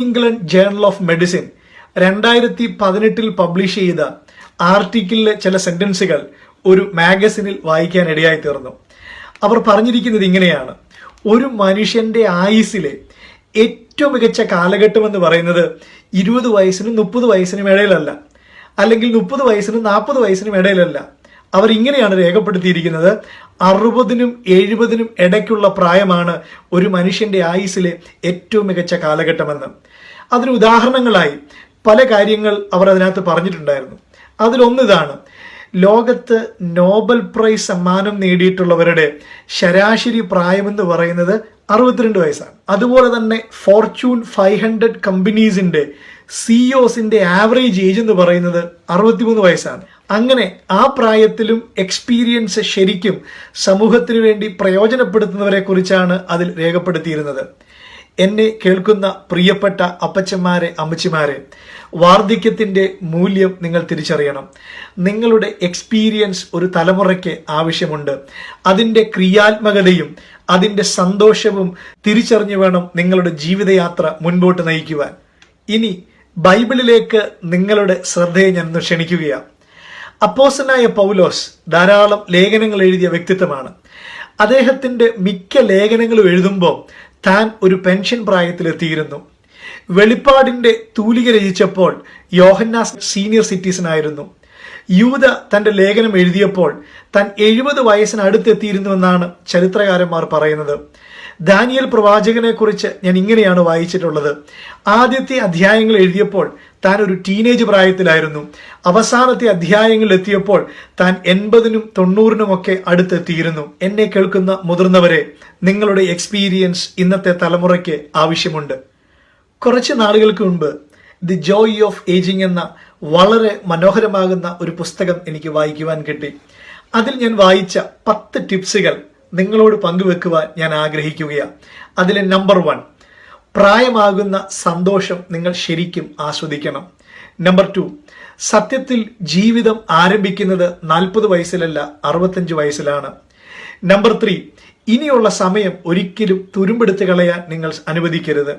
England journal of medicine രണ്ടായിരത്തി പതിനെട്ടിൽ publish ചെയ്ത ആർട്ടിക്കിളിലെ ചില സെന്റൻസുകൾ ഒരു മാഗസിനിൽ വായിക്കാൻ ഇടയായി തീർന്നു. അവർ പറഞ്ഞിരിക്കുന്നത് ഇങ്ങനെയാണ്. ഒരു മനുഷ്യന്റെ ആയുസിലെ ഏറ്റവും മികച്ച കാലഘട്ടം എന്ന് പറയുന്നത് ഇരുപത് വയസ്സിനും മുപ്പത് വയസ്സിനും ഇടയിലല്ല. അല്ലെങ്കിൽ മുപ്പത് വയസ്സിനും നാൽപ്പത് വയസ്സിനും ഇടയിലല്ല. അവർ ഇങ്ങനെയാണ് രേഖപ്പെടുത്തിയിരിക്കുന്നത്. അറുപതിനും എഴുപതിനും ഇടയ്ക്കുള്ള പ്രായമാണ് ഒരു മനുഷ്യന്റെ ആയുസ്സിലെ ഏറ്റവും മികച്ച കാലഘട്ടമെന്ന്. അതിന് ഉദാഹരണങ്ങളായി പല കാര്യങ്ങൾ അവർ അതിനകത്ത് പറഞ്ഞിട്ടുണ്ടായിരുന്നു. അതിലൊന്ന് ഇതാണ്. ലോകത്ത് നോബൽ പ്രൈസ് സമ്മാനം നേടിയിട്ടുള്ളവരുടെ ശരാശരി പ്രായമെന്ന് പറയുന്നത് അറുപത്തിരണ്ട് വയസ്സാണ്. അതുപോലെ തന്നെ ഫോർച്യൂൺ ഫൈവ് ഹൺഡ്രഡ് കമ്പനീസിന്റെ സിഇഒസിന്റെ ആവറേജ് ഏജ് എന്ന് പറയുന്നത് അറുപത്തിമൂന്ന് വയസ്സാണ്. അങ്ങനെ ആ പ്രായത്തിലും എക്സ്പീരിയൻസ് ശരിക്കും സമൂഹത്തിനു വേണ്ടി പ്രയോജനപ്പെടുത്തുന്നവരെ കുറിച്ചാണ് അതിൽ രേഖപ്പെടുത്തിയിരുന്നത്. എന്നെ കേൾക്കുന്ന പ്രിയപ്പെട്ട അപ്പച്ചന്മാരെ അമ്മച്ചിമാരെ വാർദ്ധക്യത്തിന്റെ മൂല്യം നിങ്ങൾ തിരിച്ചറിയണം. നിങ്ങളുടെ എക്സ്പീരിയൻസ് ഒരു തലമുറയ്ക്ക് ആവശ്യമുണ്ട്. അതിന്റെ ക്രിയാത്മകതയും അതിന്റെ സന്തോഷവും തിരിച്ചറിഞ്ഞു വേണം നിങ്ങളുടെ ജീവിതയാത്ര മുൻപോട്ട് നയിക്കുവാൻ. ഇനി ബൈബിളിലേക്ക് നിങ്ങളുടെ ശ്രദ്ധയെ ഞാൻ ക്ഷണിക്കുകയാണ്. അപ്പോസനായ പൗലോസ് ധാരാളം ലേഖനങ്ങൾ എഴുതിയ വ്യക്തിത്വമാണ്. അദ്ദേഹത്തിന്റെ മിക്ക ലേഖനങ്ങളും എഴുതുമ്പോൾ താൻ ഒരു പെൻഷൻ പ്രായത്തിലെത്തിയിരുന്നു. വെളിപ്പാടിന്റെ തൂലിക രചിച്ചപ്പോൾ യോഹന്നാസ് സീനിയർ സിറ്റിസൺ ആയിരുന്നു. യൂത തന്റെ ലേഖനം എഴുതിയപ്പോൾ താൻ എഴുപത് വയസ്സിനടുത്തെത്തിയിരുന്നുവെന്നാണ് ചരിത്രകാരന്മാർ പറയുന്നത്. ദാനിയൽ പ്രവാചകനെ കുറിച്ച് ഞാൻ ഇങ്ങനെയാണ് വായിച്ചിട്ടുള്ളത്. ആദ്യത്തെ അധ്യായങ്ങൾ എഴുതിയപ്പോൾ താൻ ഒരു ടീനേജ് പ്രായത്തിലായിരുന്നു. അവസാനത്തെ അധ്യായങ്ങളിൽ എത്തിയപ്പോൾ താൻ എൺപതിനും തൊണ്ണൂറിനുമൊക്കെ അടുത്തെത്തിയിരുന്നു. എന്നെ കേൾക്കുന്ന മുതിർന്നവരെ നിങ്ങളുടെ എക്സ്പീരിയൻസ് ഇന്നത്തെ തലമുറയ്ക്ക് ആവശ്യമുണ്ട്. കുറച്ച് നാളുകൾക്ക് മുൻപ് ദി ജോയ് ഓഫ് ഏജിംഗ് എന്ന വളരെ മനോഹരമാകുന്ന ഒരു പുസ്തകം എനിക്ക് വായിക്കുവാൻ കിട്ടി. അതിൽ ഞാൻ വായിച്ച പത്ത് ടിപ്സുകൾ നിങ്ങളോട് പങ്കുവെക്കുവാൻ ഞാൻ ആഗ്രഹിക്കുകയാണ് അതിലെ നമ്പർ വൺ പ്രായമാകുന്ന സന്തോഷം നിങ്ങൾ ശരിക്കും ആസ്വദിക്കണം. നമ്പർ ടു സത്യത്തിൽ ജീവിതം ആരംഭിക്കുന്നത് നാൽപ്പത് വയസ്സിലല്ല അറുപത്തഞ്ച് വയസ്സിലാണ്. നമ്പർ ത്രീ ഇനിയുള്ള സമയം ഒരിക്കലും തുരുമ്പെടുത്ത് കളയാൻ നിങ്ങൾ അനുവദിക്കരുത്.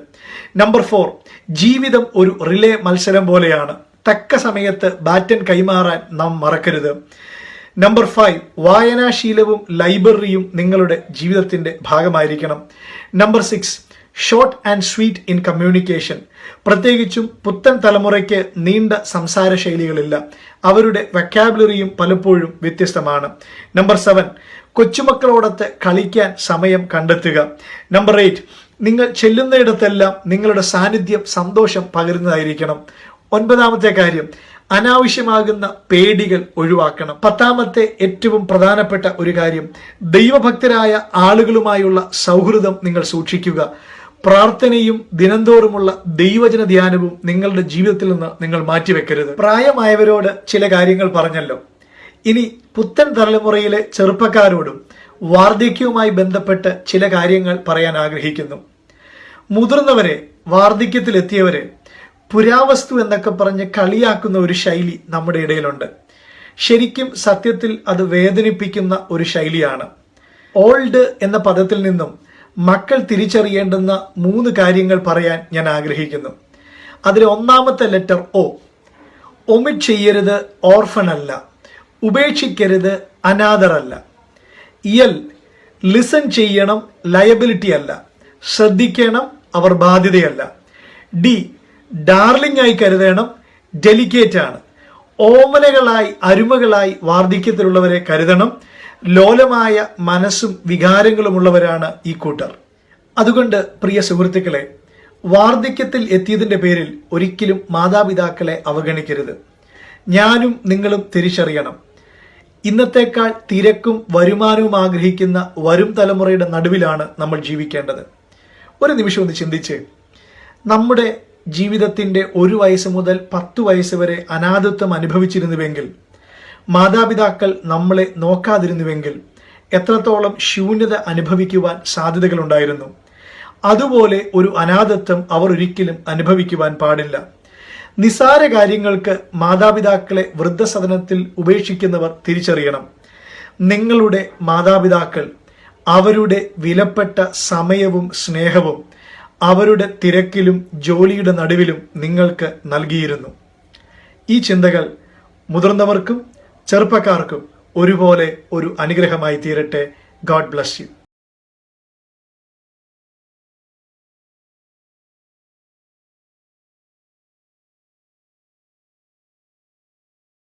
നമ്പർ ഫോർ ജീവിതം ഒരു റിലേ മത്സരം പോലെയാണ്. തക്ക സമയത്ത് ബാറ്റൻ കൈമാറാൻ നാം മറക്കരുത്. നമ്പർ ഫൈവ് വായനാശീലവും ലൈബ്രറിയും നിങ്ങളുടെ ജീവിതത്തിന്റെ ഭാഗമായിരിക്കണം. Number six short and sweet in communication പ്രത്യേകിച്ചും പുത്തൻ തലമുറയ്ക്ക് നീണ്ട സംസാര ശൈലികളില്ല. അവരുടെ വെക്കാബുലറിയും പലപ്പോഴും വ്യത്യസ്തമാണ്. നമ്പർ സെവൻ കൊച്ചുമക്കളോടൊത്ത് കളിക്കാൻ സമയം കണ്ടെത്തുക. നമ്പർ എയ്റ്റ് നിങ്ങൾ ചെല്ലുന്നിടത്തെല്ലാം നിങ്ങളുടെ സാന്നിധ്യം സന്തോഷം പകരുന്നതായിരിക്കണം. ഒൻപതാമത്തെ കാര്യം അനാവശ്യമാകുന്ന പേടികൾ ഒഴിവാക്കണം. പത്താമത്തെ ഏറ്റവും പ്രധാനപ്പെട്ട ഒരു കാര്യം ദൈവഭക്തരായ ആളുകളുമായുള്ള സൗഹൃദം നിങ്ങൾ സൂക്ഷിക്കുക. പ്രാർത്ഥനയും ദിനംതോറുമുള്ള ദൈവജന ധ്യാനവും നിങ്ങളുടെ ജീവിതത്തിൽ നിന്ന് നിങ്ങൾ മാറ്റിവെക്കരുത്. പ്രായമായവരോട് ചില കാര്യങ്ങൾ പറഞ്ഞല്ലോ. ഇനി പുത്തൻ തലമുറയിലെ ചെറുപ്പക്കാരോടും വാർദ്ധക്യവുമായി ബന്ധപ്പെട്ട് ചില കാര്യങ്ങൾ പറയാൻ ആഗ്രഹിക്കുന്നു. മുതിർന്നവരെ വാർദ്ധക്യത്തിലെത്തിയവരെ പുരാവസ്തു എന്നൊക്കെ പറഞ്ഞ് കളിയാക്കുന്ന ഒരു ശൈലി നമ്മുടെ ഇടയിലുണ്ട്. ശരിക്കും സത്യത്തിൽ അത് വേദനിപ്പിക്കുന്ന ഒരു ശൈലിയാണ്. ഓൾഡ് എന്ന പദത്തിൽ നിന്നും മക്കൾ തിരിച്ചറിയേണ്ടുന്ന മൂന്ന് കാര്യങ്ങൾ പറയാൻ ഞാൻ ആഗ്രഹിക്കുന്നു. അതിൽ ഒന്നാമത്തെ ലെറ്റർ ഒ. ഒമിറ്റ് ചെയ്യരുത് ഓർഫൺ അല്ല. ഉപേക്ഷിക്കരുത് അനാഥറല്ല ഇയൽ ലിസൺ ചെയ്യണം ലയബിലിറ്റി അല്ല. ശ്രദ്ധിക്കണം അവർ ബാധ്യതയല്ല. ഡി ഡാർലിംഗ് ആയി കരുതണം ഡെലിക്കേറ്റ് ആണ് ഓമനകളായി അരുമകളായി വാർദ്ധക്യത്തിലുള്ളവരെ കരുതണം ലോലമായ മനസ്സും വികാരങ്ങളുമുള്ളവരാണ് ഈ കൂട്ടർ. അതുകൊണ്ട് പ്രിയ സുഹൃത്തുക്കളെ വാർദ്ധക്യത്തിൽ എത്തിയതിന്റെ പേരിൽ ഒരിക്കലും മാതാപിതാക്കളെ അവഗണിക്കരുത്. ഞാനും നിങ്ങളും തിരിച്ചറിയണം. ഇന്നത്തേക്കാൾ തിരക്കും വരുമാനവും ആഗ്രഹിക്കുന്ന വരും തലമുറയുടെ നടുവിലാണ് നമ്മൾ ജീവിക്കേണ്ടത്. ഒരു നിമിഷം ഒന്ന് ചിന്തിച്ച് നമ്മുടെ ജീവിതത്തിന്റെ ഒരു വയസ്സ് മുതൽ പത്തു വയസ്സ് വരെ അനാഥത്വം അനുഭവിച്ചിരുന്നുവെങ്കിൽ മാതാപിതാക്കൾ നമ്മളെ നോക്കാതിരുന്നുവെങ്കിൽ എത്രത്തോളം ശൂന്യത അനുഭവിക്കുവാൻ സാധ്യതകളുണ്ടായിരുന്നു. അതുപോലെ ഒരു അനാഥത്വം അവർ ഒരിക്കലും അനുഭവിക്കുവാൻ പാടില്ല. നിസാര കാര്യങ്ങൾക്ക് മാതാപിതാക്കളെ വൃദ്ധസദനത്തിൽ ഉപേക്ഷിക്കുന്നവർ തിരിച്ചറിയണം. നിങ്ങളുടെ മാതാപിതാക്കൾ അവരുടെ വിലപ്പെട്ട സമയവും സ്നേഹവും അവരുടെ തിരക്കിലും ജോലിയുടെ നടുവിലും നിങ്ങൾക്ക് നൽകിയിരുന്നു. ഈ ചിന്തകൾ മുതിർന്നവർക്കും ചെറുപ്പക്കാർക്കും ഒരുപോലെ ഒരു അനുഗ്രഹമായി തീരട്ടെ. God bless you